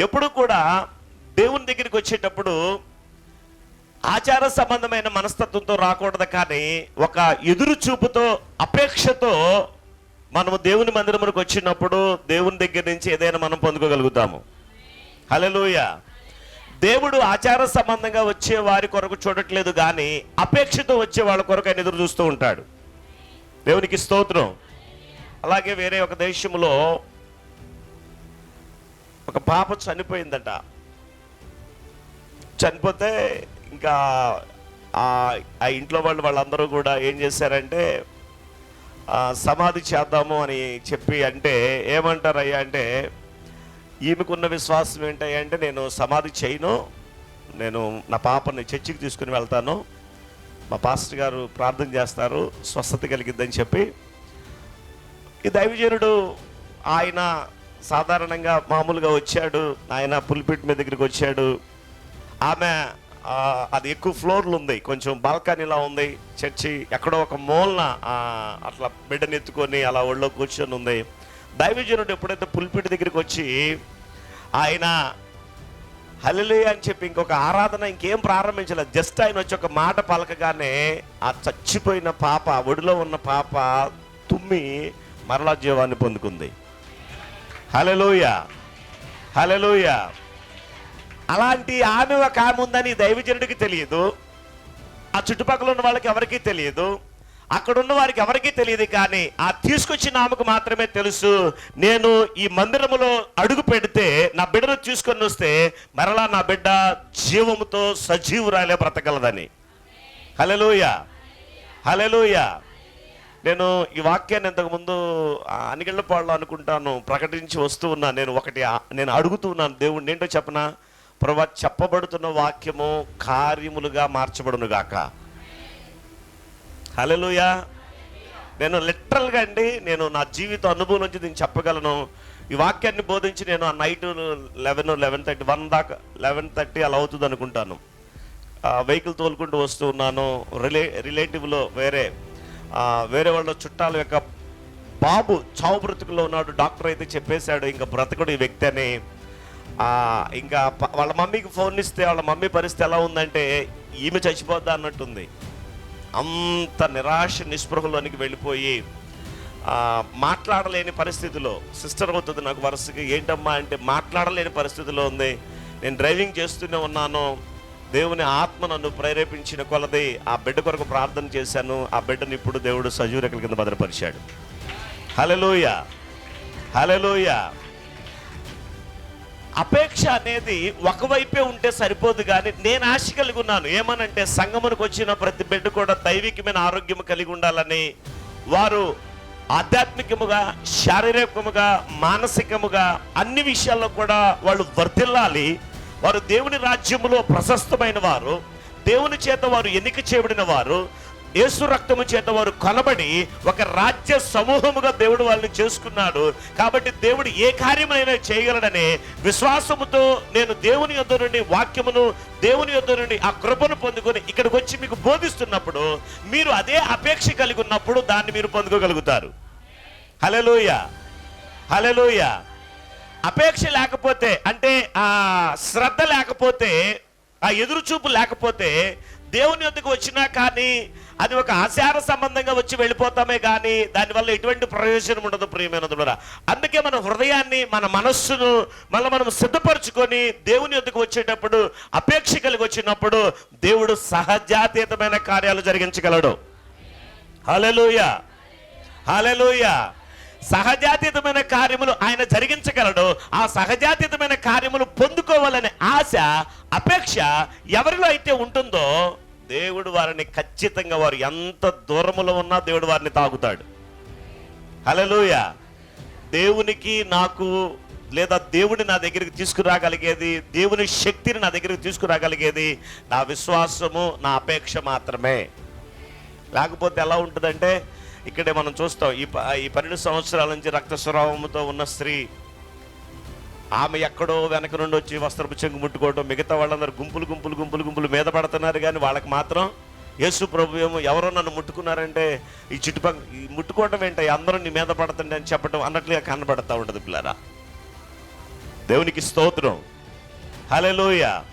ఎప్పుడు కూడా దేవుని దగ్గరికి వచ్చేటప్పుడు ఆచార సంబంధమైన మనస్తత్వంతో రాకూడదు కానీ ఒక ఎదురు చూపుతో అపేక్షతో మనము దేవుని మందిరములకు వచ్చినప్పుడు దేవుని దగ్గర నుంచి ఏదైనా మనం పొందుకోగలుగుతాము. హలోయ దేవుడు ఆచార సంబంధంగా వచ్చే వారి కొరకు చూడట్లేదు కానీ అపేక్షతో వచ్చే వాళ్ళ కొరకు ఆయన ఎదురు చూస్తూ ఉంటాడు. దేవునికి స్తోత్రం. అలాగే వేరే ఒక దేశంలో ఒక పాప చనిపోయిందట. చనిపోతే ఇంకా ఆ ఇంట్లో వాళ్ళు వాళ్ళందరూ కూడా ఏం చేశారంటే సమాధి చేద్దాము అని చెప్పి అంటే ఏమంటారయ్యా అంటే ఈమెకున్న విశ్వాసం ఏంటయ్యా అంటే నేను సమాధి చేయను నేను నా పాపని చర్చికి తీసుకుని వెళ్తాను మా పాస్టర్ గారు ప్రార్థన చేస్తారు స్వస్థత కలిగిద్దని చెప్పి ఈ దైవజనుడు ఆయన సాధారణంగా మామూలుగా వచ్చాడు ఆయన పుల్పిట్ మీద దగ్గరికి వచ్చాడు. ఆమె అది ఎక్కువ ఫ్లోర్లు ఉంది కొంచెం బాల్కనీలా ఉంది చర్చి ఎక్కడో ఒక మూలన అట్లా బిడ్డని ఎత్తుకొని అలా ఒళ్ళో కూర్చొని ఉంది. దైవజనుడు ఎప్పుడైతే పుల్పిట్ దగ్గరికి వచ్చి ఆయన హల్లెలే అని చెప్పి ఇంకొక ఆరాధన ఇంకేం ప్రారంభించలేదు. జస్ట్ ఆయన వచ్చి ఒక మాట పలకగానే ఆ చచ్చిపోయిన పాప ఒడిలో ఉన్న పాప తుమ్మి మరలా జీవాన్ని పొందుకుంది. హలలోయ హలలోయ అలాంటి ఆమె ఒక ఆమె ఉందని దైవజనుడికి తెలియదు. ఆ చుట్టుపక్కల ఉన్న వాళ్ళకి ఎవరికీ తెలియదు. అక్కడ ఉన్న వారికి ఎవరికీ తెలియదు కానీ ఆ తీసుకొచ్చిన ఆమెకు మాత్రమే తెలుసు. నేను ఈ మందిరములో అడుగు పెడితే నా బిడ్డను తీసుకొని వస్తే మరలా నా బిడ్డ జీవముతో సజీవురాలే బ్రతకలదని హలలోయ హలలోయ నేను ఈ వాక్యాన్ని ఇంతకుముందు అనిగిళ్ళపాళ్ళు అనుకుంటాను ప్రకటించి వస్తూ ఉన్నాను. నేను ఒకటి నేను అడుగుతూ ఉన్నాను దేవుణ్ణి ఏంటో చెప్పనా? ప్రభా చెప్పబడుతున్న వాక్యము కార్యములుగా మార్చబడును గాక. హలలుయా నేను లిటరల్గా అండి నేను నా జీవిత అనుభవం నుంచి నేను చెప్పగలను. ఈ వాక్యాన్ని బోధించి నేను ఆ night eleven eleven thirty one దాకా లెవెన్ థర్టీ అలా అవుతుంది అనుకుంటాను. వెహికల్ తోలుకుంటూ వస్తూ ఉన్నాను. రిలే రిలేటివ్లో వేరే వేరే వాళ్ళ చుట్టాల యొక్క బాబు చావు బ్రతుకులో ఉన్నాడు. డాక్టర్ అయితే చెప్పేశాడు ఇంకా బ్రతకడు ఈ వ్యక్తి అని. ఇంకా వాళ్ళ మమ్మీకి ఫోన్ ఇస్తే వాళ్ళ మమ్మీ పరిస్థితి ఎలా ఉందంటే ఈమె చచ్చిపోద్దా అన్నట్టుంది. అంత నిరాశ నిస్పృహలోనికి వెళ్ళిపోయి మాట్లాడలేని పరిస్థితిలో సిస్టర్ అవుతుంది నాకు వరుసగా ఏంటమ్మా? అంటే మాట్లాడలేని పరిస్థితిలో ఉంది. నేను డ్రైవింగ్ చేస్తూనే ఉన్నాను. దేవుని ఆత్మ నన్ను ప్రేరేపించిన కొలది ఆ బిడ్డ కొరకు ప్రార్థన చేశాను. ఆ బిడ్డను ఇప్పుడు దేవుడు సజీవరెక్కల కింద భద్రపరిచాడు. హలలోయ హలలోయ అపేక్ష అనేది ఒకవైపే ఉంటే సరిపోదు కానీ నేను ఆశ కలిగి ఉన్నాను. ఏమనంటే సంగమునికి వచ్చిన ప్రతి బిడ్డ కూడా దైవికమైన ఆరోగ్యం కలిగి ఉండాలని వారు ఆధ్యాత్మికముగా శారీరకముగా మానసికముగా అన్ని విషయాల్లో కూడా వాళ్ళు వర్తిల్లాలి వారు దేవుని రాజ్యములో ప్రశస్తమైన వారు దేవుని చేత వారు ఎన్నిక చేయబడిన వారు యేసు రక్తము చేత వారు కొనబడి ఒక రాజ్య సమూహముగా దేవుడు వాళ్ళని చేసుకున్నాడు. కాబట్టి దేవుడు ఏ కార్యమైనా చేయగలడనే విశ్వాసముతో నేను దేవుని యొద్ద నుండి వాక్యమును దేవుని యొద్ద నుండి ఆ కృపను పొందుకొని ఇక్కడికి వచ్చి మీకు బోధిస్తున్నప్పుడు మీరు అదే అపేక్ష కలిగి ఉన్నప్పుడు దాన్ని మీరు పొందుకోగలుగుతారు. హలలోయ హలలోయ అపేక్ష లేకపోతే అంటే శ్రద్ధ లేకపోతే ఆ ఎదురుచూపు లేకపోతే దేవుని యొద్దకు వచ్చినా కానీ అది ఒక ఆచార సంబంధంగా వచ్చి వెళ్ళిపోతామే కానీ దానివల్ల ఎటువంటి ప్రయోజనం ఉండదు ప్రియమైన ద్వారా అందుకే మన హృదయాన్ని మన మనస్సును మళ్ళీ మనం సిద్ధపరచుకొని దేవుని యొద్దకు వచ్చేటప్పుడు అపేక్ష కలిగి వచ్చినప్పుడు దేవుడు సహజాతీతమైన కార్యాలు జరిగించగలడు. హల్లెలూయా. హలెలుయా సహజాతీతమైన కార్యములు ఆయన జరిగించగలడు. ఆ సహజాతీతమైన కార్యములు పొందుకోవాలనే ఆశ అపేక్ష ఎవరిలో అయితే ఉంటుందో దేవుడు వారిని ఖచ్చితంగా వారు ఎంత దూరములో ఉన్నా దేవుడు వారిని తాగుతాడు. హల్లెలూయ. దేవునికి నాకు లేదా దేవుని నా దగ్గరికి తీసుకురాగలిగేది దేవుని శక్తిని నా దగ్గరికి తీసుకురాగలిగేది నా విశ్వాసము నా అపేక్ష మాత్రమే. లేకపోతే ఎలా ఉంటుందంటే ఇక్కడే మనం చూస్తాం ఈ ప- ఈ పన్నెండు సంవత్సరాల నుంచి రక్తస్రావముతో ఉన్న స్త్రీ ఆమె ఎక్కడో వెనక నుండి వచ్చి వస్త్రపు చెంగు ముట్టుకోవడం మిగతా వాళ్ళందరూ గుంపులు గుంపులు గుంపులు గుంపులు మీద పడుతున్నారు కానీ వాళ్ళకి మాత్రం యేసు ప్రభు ఏమో ఎవరో నన్ను ముట్టుకున్నారంటే ఈ చుట్టుపక్కల ఈ ముట్టుకోవడం ఏంటి అందరూ నీ మీద పడుతుంది అని చెప్పడం అన్నట్లుగా కనబడతా ఉంటుంది పిల్లరా. దేవునికి స్తోత్రం. హల్లెలూయా.